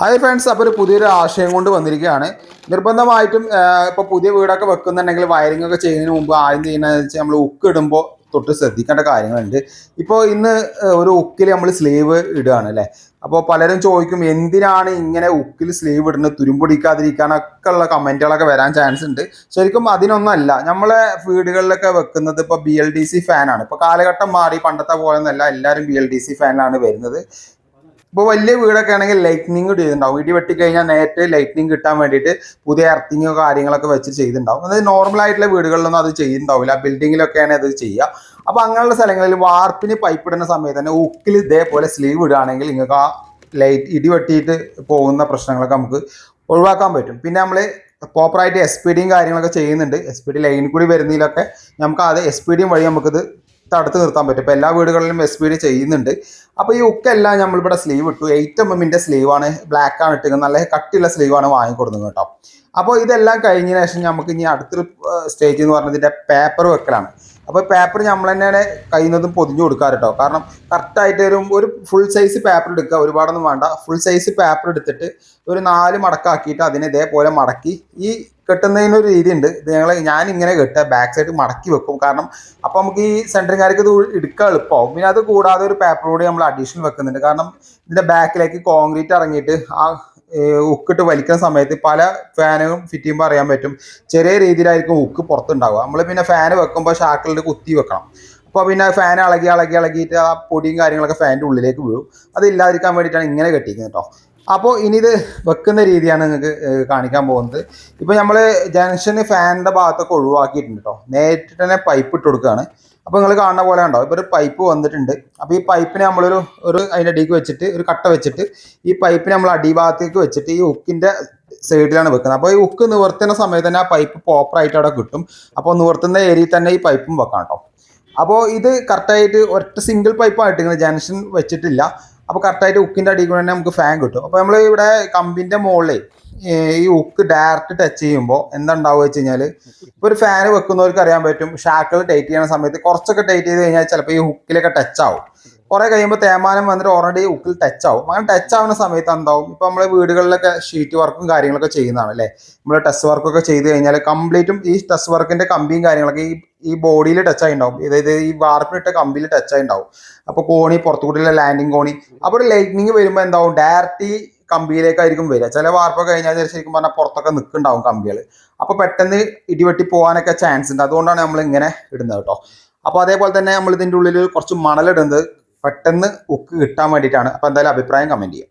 Hi friends അപ്പോൾ ഒരു പുതിയൊരു ആശയം കൊണ്ട് വന്നിരിക്കുകയാണ്. നിർബന്ധമായിട്ടും ഇപ്പോൾ പുതിയ വീടൊക്കെ വെക്കുന്നുണ്ടെങ്കിൽ വയറിംഗ് ഒക്കെ ചെയ്യുന്നതിന് മുമ്പ് ആദ്യം ചെയ്യുന്നതെന്ന് വെച്ചാൽ നമ്മൾ ഉക്ക് ഇടുമ്പോൾ തൊട്ട് ശ്രദ്ധിക്കേണ്ട കാര്യങ്ങളുണ്ട്. ഇപ്പോൾ ഇന്ന് ഒരു ഉക്കിൽ നമ്മൾ സ്ലീവ് ഇടുകയാണ് അല്ലേ? അപ്പോൾ പലരും ചോദിക്കും എന്തിനാണ് ഇങ്ങനെ ഉക്കിൽ സ്ലീവ് ഇടുന്നത്? തുരുമ്പൊടിക്കാതിരിക്കാനൊക്കെ ഉള്ള കമന്റുകളൊക്കെ വരാൻ ചാൻസ് ഉണ്ട്. ശരിക്കും അതിനൊന്നല്ല നമ്മളെ വീടുകളിലൊക്കെ വെക്കുന്നത് ഇപ്പോൾ ബി എൽ ഡി സി ഫാനാണ് ഇപ്പോൾ കാലഘട്ടം മാറി പണ്ടത്തെ പോലെ ഒന്നല്ല എല്ലാവരും ബി എൽ ഡി സി ഫാനിലാണ് വരുന്നത്. ഇപ്പോൾ വലിയ വീടൊക്കെ ആണെങ്കിൽ ലൈറ്റ്നിങ് ചെയ്തിട്ടുണ്ടാവും. ഇടി വെട്ടിക്കഴിഞ്ഞാൽ നേരത്തെ ലൈറ്റ്നിങ് കിട്ടാൻ വേണ്ടിയിട്ട് പുതിയ എർത്തിങ്ങോ കാര്യങ്ങളൊക്കെ വെച്ച് ചെയ്തിട്ടുണ്ടാവും. അതായത് നോർമൽ ആയിട്ടുള്ള വീടുകളിലൊന്നും അത് ചെയ്യുന്നുണ്ടാവില്ല ബിൽഡിങ്ങിലൊക്കെയാണ് അത് ചെയ്യുക അപ്പോൾ അങ്ങനെയുള്ള സ്ഥലങ്ങളിൽ വാർപ്പിന് പൈപ്പ് ഇടുന്ന സമയത്ത് തന്നെ ഉക്കിൽ ഇതേപോലെ സ്ലീവ് ഇടുകയാണെങ്കിൽ നിങ്ങൾക്ക് ആ ലൈറ്റ് ഇടി വെട്ടിയിട്ട് പോകുന്ന പ്രശ്നങ്ങളൊക്കെ നമുക്ക് ഒഴിവാക്കാൻ പറ്റും. പിന്നെ നമ്മൾ പ്രോപ്പറായിട്ട് എസ് പി ഡിയും കാര്യങ്ങളൊക്കെ ചെയ്യുന്നുണ്ട്. എസ് പി ഡി ലൈനിൽ കൂടി വരുന്നതിലൊക്കെ നമുക്ക് അത് എസ് പി ഡിയും വഴി നമുക്കിത് തടുത്ത് നിർത്താൻ പറ്റും. ഇപ്പോൾ എല്ലാ വീടുകളിലും എസ് പി ഡി ചെയ്യുന്നുണ്ട്. അപ്പോൾ ഈ ഉക്കെല്ലാം നമ്മളിവിടെ സ്ലീവ് ഇട്ടു. എയ്റ്റ് എം എമ്മിന്റെ സ്ലീവാണ് ബ്ലാക്ക് ആണ്. ഇട്ടുന്നത് നല്ല കട്ടിയുള്ള സ്ലീവാണ് വാങ്ങിക്കൊടുക്കുന്നത് കേട്ടോ. അപ്പോൾ ഇതെല്ലാം കഴിഞ്ഞതിന് ശേഷം നമുക്ക് ഇനി അടുത്തൊരു സ്റ്റേജ് എന്ന് പറഞ്ഞതിന്റെ പേപ്പർ വെക്കലാണ്. അപ്പോൾ പേപ്പർ നമ്മൾ തന്നെയാണ് കയ്യിൽ നിന്നും പൊതിഞ്ഞു കൊടുക്കാറ് കേട്ടോ. കാരണം കറക്റ്റായിട്ട് ഒരു ഒരു ഫുൾ സൈസ് പേപ്പർ എടുക്കുക ഒരുപാടൊന്നും വേണ്ട. ഫുൾ സൈസ് പേപ്പർ എടുത്തിട്ട് ഒരു നാല് മടക്കാക്കിയിട്ട് അതിനെ ഇതേപോലെ മടക്കി. ഈ കെട്ടുന്നതിനൊരു രീതി ഉണ്ട് ഇത് ഞങ്ങൾ ഞാൻ ഇങ്ങനെ കെട്ടുക. ബാക്ക് സൈഡ് മടക്കി വെക്കും. കാരണം അപ്പോൾ നമുക്ക് ഈ സെന്ററിങ്ങാർക്ക് ഇത് എടുക്കാൻ എളുപ്പമാവും പിന്നെ അത് കൂടാതെ ഒരു പേപ്പർ കൂടി നമ്മൾ അഡീഷണൽ വെക്കുന്നുണ്ട്. കാരണം ഇതിന്റെ ബാക്കിലേക്ക് കോൺക്രീറ്റ് ഇറങ്ങിയിട്ട് ആ ഉക്കിട്ട് വലിക്കുന്ന സമയത്ത് പല ഫാനും ഫിറ്റ് ചെയ്യുമ്പോൾ അറിയാൻ പറ്റും. ചെറിയ രീതിയിലായിരിക്കും ഉക്ക് പുറത്തുണ്ടാവുക. നമ്മൾ പിന്നെ ഫാൻ വെക്കുമ്പോൾ ഷാക്കിളിൽ കുത്തി വെക്കണം. അപ്പോൾ പിന്നെ ഫാൻ ഇളകി ഇളകി ഇളകിയിട്ട് ആ പൊടിയും കാര്യങ്ങളൊക്കെ ഫാനിന്റെ ഉള്ളിലേക്ക് വീഴും. അത് ഇല്ലാതിരിക്കാൻ വേണ്ടിയിട്ടാണ് ഇങ്ങനെ കെട്ടിക്കുന്നത് കേട്ടോ അപ്പോൾ ഇനി ഇത് വെക്കുന്ന രീതിയാണ് നിങ്ങൾക്ക് കാണിക്കാൻ പോകുന്നത്. ഇപ്പോൾ നമ്മൾ ജംഗ്ഷന് ഫാനിന്റെ ഭാഗത്തൊക്കെ ഒഴിവാക്കിയിട്ടുണ്ട് കേട്ടോ നേരിട്ട് തന്നെ പൈപ്പ് ഇട്ട് കൊടുക്കുകയാണ് അപ്പോൾ നിങ്ങൾ കാണുന്ന പോലെ ഉണ്ടോ ഇപ്പോൾ ഒരു പൈപ്പ് വന്നിട്ടുണ്ട്. അപ്പോൾ ഈ പൈപ്പിനെ നമ്മളൊരു ഒരു അതിന്റെ അടിക്ക് വെച്ചിട്ട് ഒരു കട്ട വെച്ചിട്ട് ഈ പൈപ്പിനെ നമ്മൾ അടിഭാഗത്തേക്ക് വെച്ചിട്ട് ഈ ഉക്കിന്റെ സൈഡിലാണ് വെക്കുന്നത്. അപ്പോൾ ഈ ഉക്ക് നിവർത്തുന്ന സമയത്ത് തന്നെ ആ പൈപ്പ് പ്രോപ്പറായിട്ട് അവിടെ കിട്ടും. അപ്പോൾ നിവർത്തുന്ന ഏരിയയിൽ തന്നെ ഈ പൈപ്പും വെക്കാം കേട്ടോ അപ്പോൾ ഇത് കറക്റ്റായിട്ട് ഒറ്റ സിംഗിൾ പൈപ്പായിട്ട് ഇങ്ങനെ ജംഗ്ഷൻ വെച്ചിട്ടില്ല. അപ്പോൾ കറക്റ്റായിട്ട് ഉക്കിന്റെ അടിയിൽ കൂടെ തന്നെ നമുക്ക് ഫാൻ കിട്ടും. അപ്പോൾ നമ്മൾ ഇവിടെ കമ്പിന്റെ മുകളിൽ ഈ ഉക്ക് ഡയറക്റ്റ് ടച്ച് ചെയ്യുമ്പോൾ എന്താ ഉണ്ടാവുക വെച്ച് കഴിഞ്ഞാൽ ഇപ്പോൾ ഒരു ഫാൻ വെക്കുന്നവർക്ക് അറിയാൻ പറ്റും ഷാക്കിൾ ടൈറ്റ് ചെയ്യുന്ന സമയത്ത് കുറച്ചൊക്കെ ടൈറ്റ് ചെയ്ത് കഴിഞ്ഞാൽ ചിലപ്പോൾ ഈ ഹുക്കിലൊക്കെ ടച്ച് ആവും. കുറെ കഴിയുമ്പോൾ തേമാനം വന്നിട്ട് ഓൾറെഡി ഉക്കിൽ ടച്ച് ആവും. അങ്ങനെ ടച്ച് ആവുന്ന സമയത്ത് എന്താവും? ഇപ്പൊ നമ്മളെ വീടുകളിലൊക്കെ ഷീറ്റ് വർക്കും കാര്യങ്ങളൊക്കെ ചെയ്യുന്നതാണ് അല്ലേ? നമ്മൾ ടെസ്റ്റ് വർക്കൊക്കെ ചെയ്ത് കഴിഞ്ഞാൽ കംപ്ലീറ്റും ഈ ടെസ്റ്റ് വർക്കിന്റെ കമ്പിയും കാര്യങ്ങളൊക്കെ ഈ ഈ ബോഡിയിൽ ടച്ച് ആയി ഉണ്ടാവും അതായത് ഈ വാർപ്പിനിട്ട കമ്പിയിൽ ടച്ച് ആയി ഉണ്ടാവും അപ്പോൾ കോണി പുറത്തുകൂടിയുള്ള ലാൻഡിങ് കോണി അപ്പോൾ ഒരു ലൈറ്റ്നിങ് വരുമ്പോൾ എന്താവും? ഡയറക്റ്റ് കമ്പിയിലേക്കായിരിക്കും വരിക. ചില വാർപ്പ് കഴിഞ്ഞാൽ ശരിക്കും പറഞ്ഞാൽ പുറത്തൊക്കെ നിൽക്കുന്നുണ്ടാവും കമ്പികൾ അപ്പോൾ പെട്ടെന്ന് ഇടിവെട്ടി പോകാനൊക്കെ ചാൻസ് ഉണ്ട്. അതുകൊണ്ടാണ് നമ്മൾ ഇങ്ങനെ ഇടുന്നത് കേട്ടോ. അപ്പോൾ അതേപോലെ തന്നെ നമ്മൾ ഇതിന്റെ ഉള്ളിൽ കുറച്ച് മണലിടുന്നത്. പെട്ടെന്ന് ഉക്ക് കിട്ടാൻ വേണ്ടിയിട്ടാണ്. അപ്പോൾ എന്തായാലും അഭിപ്രായം കമന്റ് ചെയ്യാം